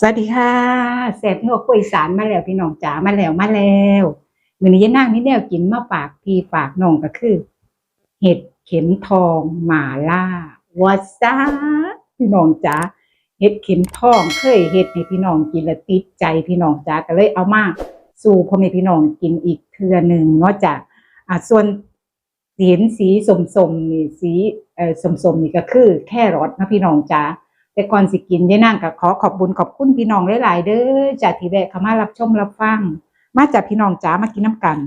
สวัสดีค่ะแสบนัวกล้วยสารมาแล้วพี่น้องจ๋ามาแล้วมาแล้วมือนี้ยายนางมีแนวกินมาฝากพี่ฝากน้องก็คือ เห็ดเข็มทองหมาล่าวาซาพี่น้องจ๋าเห็ดเข็มทองเคยเห็ดให้พี่น้องกินล้วติดใจพี่น้องจ๋าก็เลยเอามาสู่พ่อแม่พี่น้องกินอีกเทื่อหนึ่งเนอกจากอ่าส่วนสีเห็นสีสมๆนี่สีเอ่อสมๆนี่ก็คือ แค่รสนะพี่น้องจ๋า แต่ก่อนสิกินยายนางก็ขอขอบบุญขอบคุณพี่น้องหลายๆเด้อจากที่แวะเข้ามารับชมรับฟัง มาจากพี่น้องจ๋ามากินน้ำกัน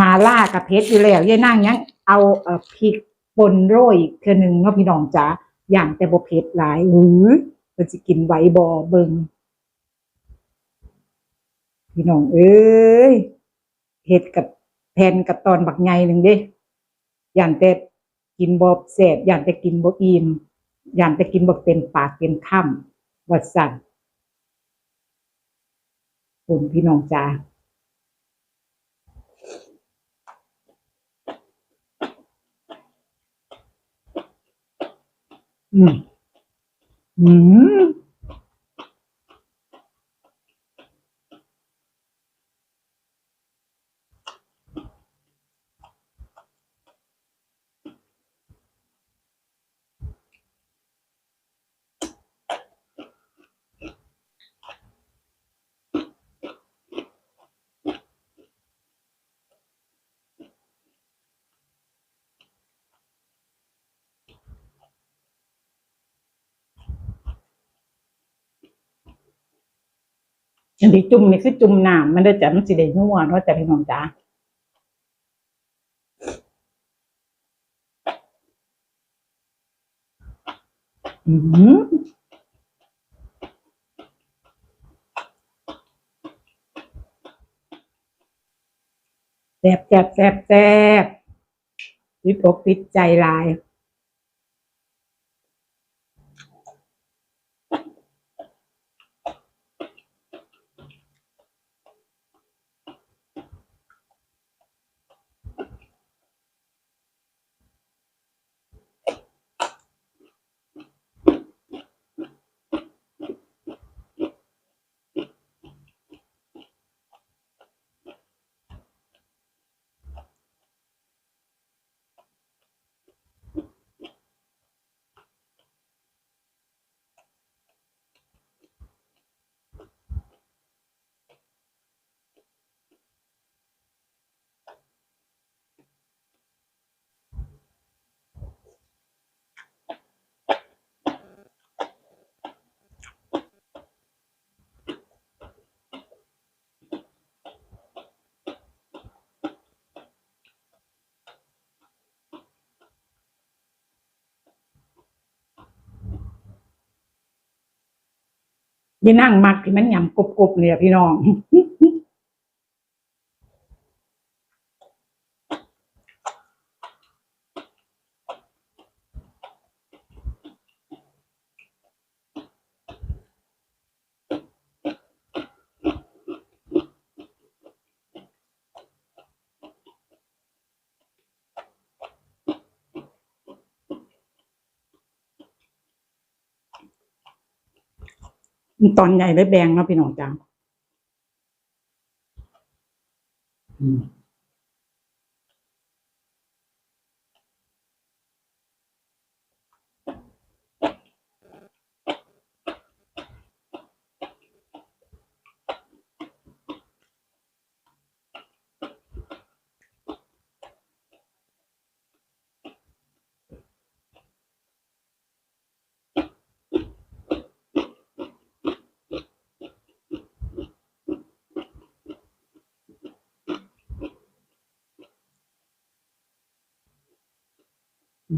มาล่ากับเพชรอยู่แล้วยายนางยังเอาเอ่อพริกป่นโรยอีกเทื่อหนึงเนาะพี่น้องจ๋าอย่างแต่บ่เผ็ดหลายหือมันสิกินไหวบ่เบิงพี่น้องเอ้ยเฮ็ดกับแผ่นกับตอนบักใหญ่หนึ่งเด้อย่านแต่กินบ่แซ่บย่านแต่กินบ่อิ่ม ย่านไปกินบอกเต็มปากเต็มคำวัดสั่นคุณพี่น้องจ้าอืมอืม อันที่จุ่มนี่คือจุ่มน้ำมันได้จะมันสิได้นัวเนาะจ้ะพี่น้องจ้าอืมแซบแซบแซบแซบติดอกติดใจลาย ยี่นั่งมักที่มันหยำกบๆเนี่ยพี่น้อง ตอนใหญ่ได้แบงเนาะพี่น้องจ้าอืม อื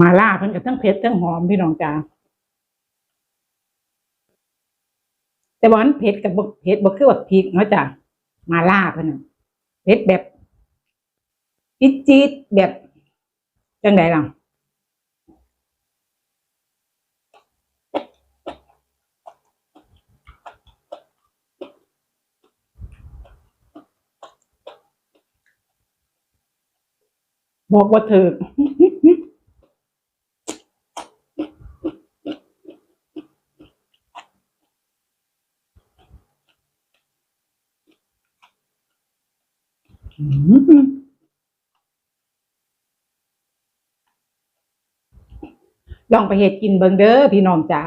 มาล่าเพิ่นกับทั้งเผ็ดทั้งหอมพี่น้องจ้าแต่ว่ามันเผ็ดกับบ่เผ็ดบ่คือแบบพริกเนาะจ้ะมาล่าเพิ่นน่ะเผ็ดแบบจี๊ดแบบจังไดล่ะบอกว่าเธอ ลองไปเฮ็ดกินเบิงเด้อพี่น้องจ๋า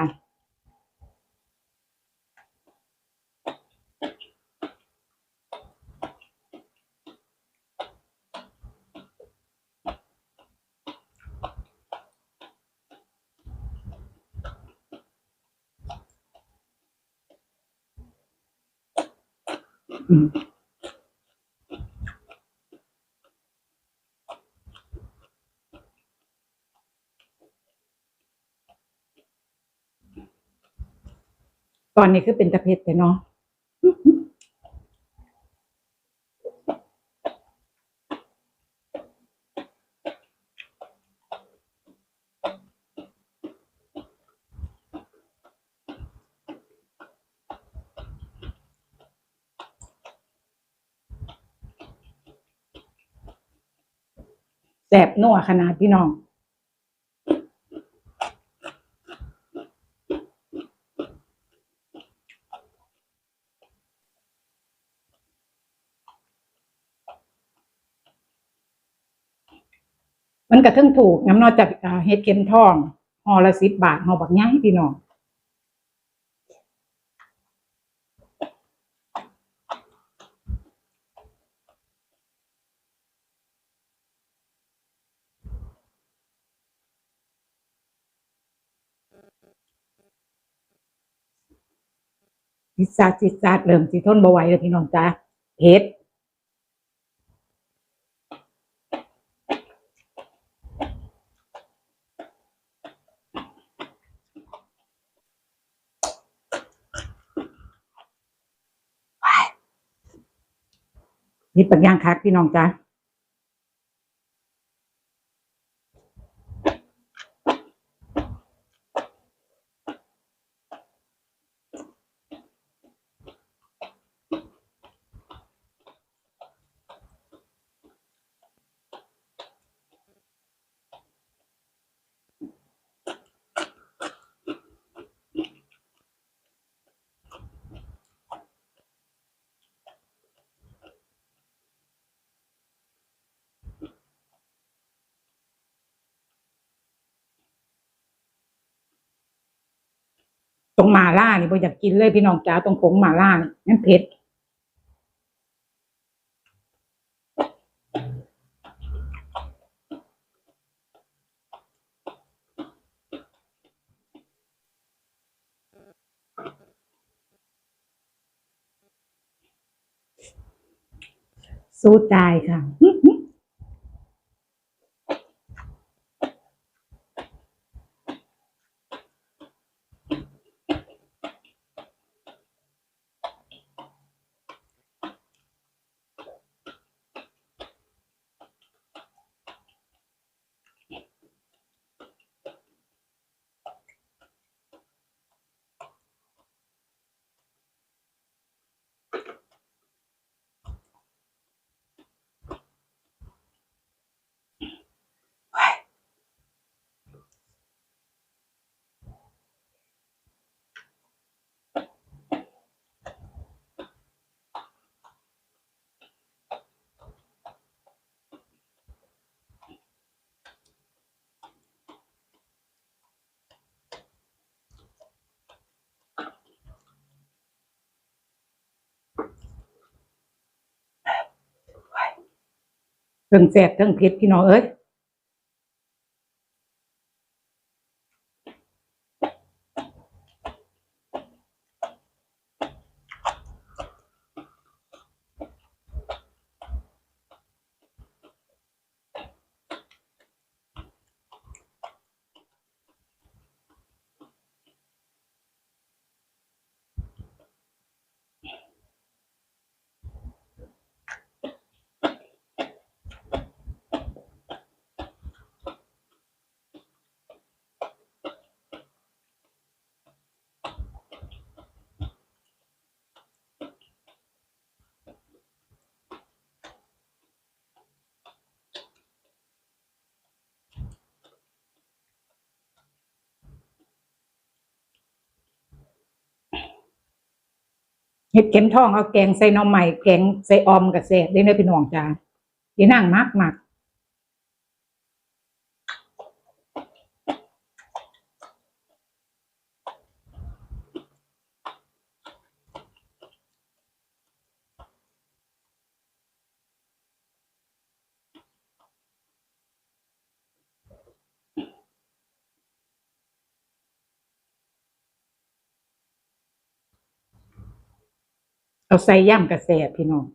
อืม อนนี้คือเป็นตะเพ็ดแต่เนาะแสบนัวขนาดพี่น้อง มันกระทึ่งถูกน้ำนอจากเฮ็ดเข็มทองห่อละสิบบาทห่อบักย่างพี่น้องจิตซาจิตซาเริ่มสิทนบ่ไหวแล้วพี่น้องจ้าเผ็ด นี่ปักย่างคักพี่น้องจ้า ตรงมาล่านี่บ่อยากกินเลยพี่น้องจ้าตรงผงมาล่านี่นั่นเผ็ดสู้ตายค่ะ งแสบเพิ่งเผ็ดพี่น้องเอ้ย เห็ดเข็มทองเอาแกงใส่หน่อไม้แกงใส่ออมกับแซ่บได้เลยพี่น้องจ้าเดี๋ยวนั่งมากมาก เขาใส่ย่ำกระแสพี่น้อง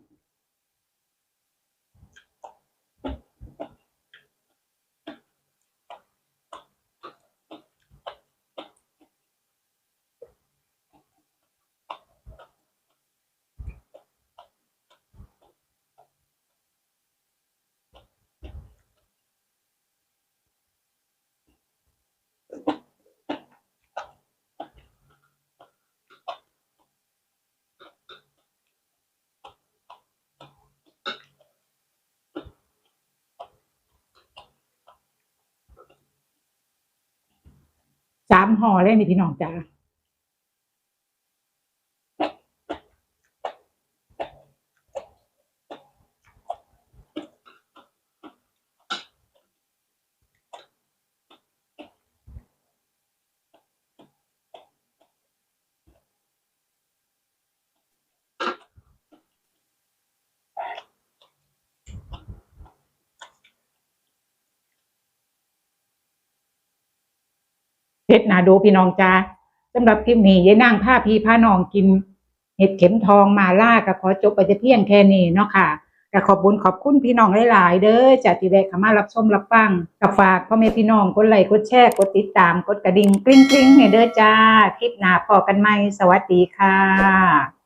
สามห่อเลยนี่พี่น้องจ้า เพชรนาดูพี่น้องจ้าสำหรับคลิปนี้ยายนั่งผ้าพีผ้าน้องกิน เห็ดเข็มทองมาล่าก็ขอจบไปจะเพียงแค่นี้เนาะค่ะก็ขอบบุญขอบคุณพี่น้องหลายๆเด้อจากที่แวะเข้ามารับชมรับฟังกับฝากพ่อแม่พี่น้องกดไลค์กดแชร์กดติดตามกดกระดิ่งกริ๊งๆเนี่ยเด้อจ้า คลิปหน้าพอกันใหม่สวัสดีค่ะ